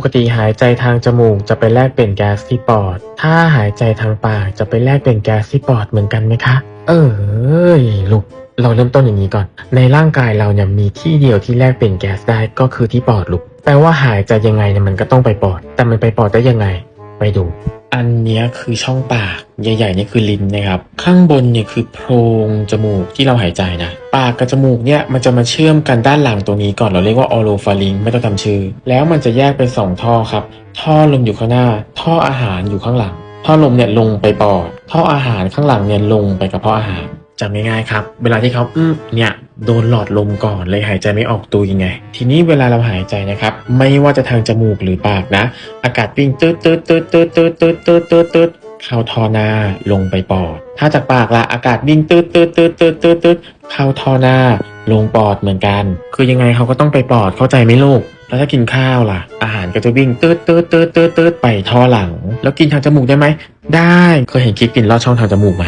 ปกติหายใจทางจมูกจะไปแลกเปลี่ยนแก๊สที่ปอด ถ้าหายใจทางปากจะไปแลกเปลี่ยนแก๊สที่ปอดเหมือนกันไหมคะ เอ้ยลูกเราเริ่มต้นอย่างนี้ก่อน ในร่างกายเราเนี่ยมีที่เดียวที่แลกเปลี่ยนแก๊สได้ก็คือที่ปอดลูก แปลว่าหายใจยังไงเนี่ยมันก็ต้องไปปอด แต่มันไปปอดได้ยังไง ไปดู อันนี้คือช่องปากใหญ่ๆนี่คือลิ้นนะครับ ข้างบนเนี่ยคือโพรงจมูกที่เราหายใจนะ ปากกับจมูกเนี่ยมันจะมาเชื่อมกันด้านหลังตรงนี้ก่อนเราเรียกว่าออโรฟาริงไม่ต้องจำชื่อ แล้วมันจะแยกเป็นสองท่อครับ ท่อลมอยู่ข้างหน้า ท่ออาหารอยู่ข้างหลัง ท่อลมเนี่ยลงไปปอด ท่ออาหารข้างหลังเนี่ยลงไปกระเพาะอาหาร จำง่ายๆครับ เวลาที่เขาอืมเนี่ยโดนหลอดลมก่อนเลยหายใจไม่ออกตัวยังไง ทีนี้เวลาเราหายใจนะครับ ไม่ว่าจะทางจมูกหรือปากนะ อากาศวิ่งตืดตืดตืดตืดตืดตืดตืดตืดตืดเข้าทอหน้าลงไปปอด ถ้าจากปากละอากาศวิ่งตืดตืดตืดตืดตืดตืดเข้าทอหน้าลงปอดเหมือนกัน คือยังไงเขาก็ต้องไปปอดเข้าใจไหมลูกแล้วถ้ากินข้าวล่ะ อาหารก็จะวิ่งตืดตืดตืดตืดตืดไปท่อหลัง แล้วกินทางจมูกได้ไหม ได้ เคยเห็นคลิปกินลอดช่องทางจมูกไหม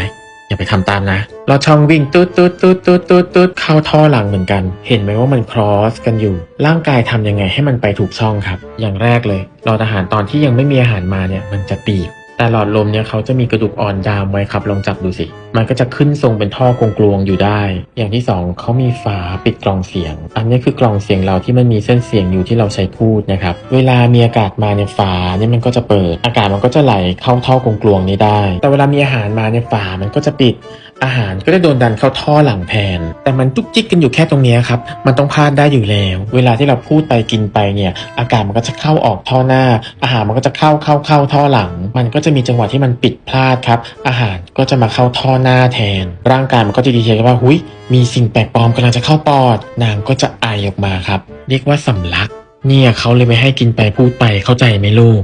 อย่าไปทำตามนะลอดช่องวิ่งตุ๊ดตุ๊ดตุ๊ดตุ๊ดตุ๊ดตุ๊ดเข้าท่อหลังเหมือนกัน เห็นไหมว่ามันครอสกันอยู่ ร่างกายทำยังไงให้มันไปถูกช่องครับ อย่างแรกเลยรอดอาหารตอนที่ยังไม่มีอาหารมาเนี่ยมันจะตีบ แต่หลอดลมเนี่ยเขาจะมีกระดูกอ่อนดามไว้ครับลองจับดูสิ มันก็จะขึ้นทรงเป็นท่อกลวงๆอยู่ได้ อย่างที่สองเขามีฝาปิดกล่องเสียง อันนี้คือกล่องเสียงเราที่มันมีเส้นเสียงอยู่ที่เราใช้พูดนะครับ เวลามีอากาศมาเนี่ยฝาเนี่ยมันก็จะเปิด อากาศมันก็จะไหลเข้าท่อกลวงๆนี้ได้ แต่เวลามีอาหารมาเนี่ยฝามันก็จะปิด อาหารก็จะโดนดันเข้าท่อหลังแทนแต่มันจุกจิกกันอยู่แค่ตรงนี้ครับ มันต้องพลาดได้อยู่แล้ว เวลาที่เราพูดไปกินไปเนี่ย อากาศมันก็จะเข้าออกท่อหน้า อาหารมันก็จะเข้าเข้าเข้าท่อหลัง มันก็จะมีจังหวะที่มันปิดพลาดครับ อาหารก็จะมาเข้าท่อหน้าแทน ร่างกายมันก็จะดีเทคว่าหุยมีสิ่งแปลกปลอมกำลังจะเข้าปอด นางก็จะไอออกมาครับ เรียกว่าสำลัก เนี่ยเขาเลยไม่ให้กินไปพูดไปเข้าใจไหมลูก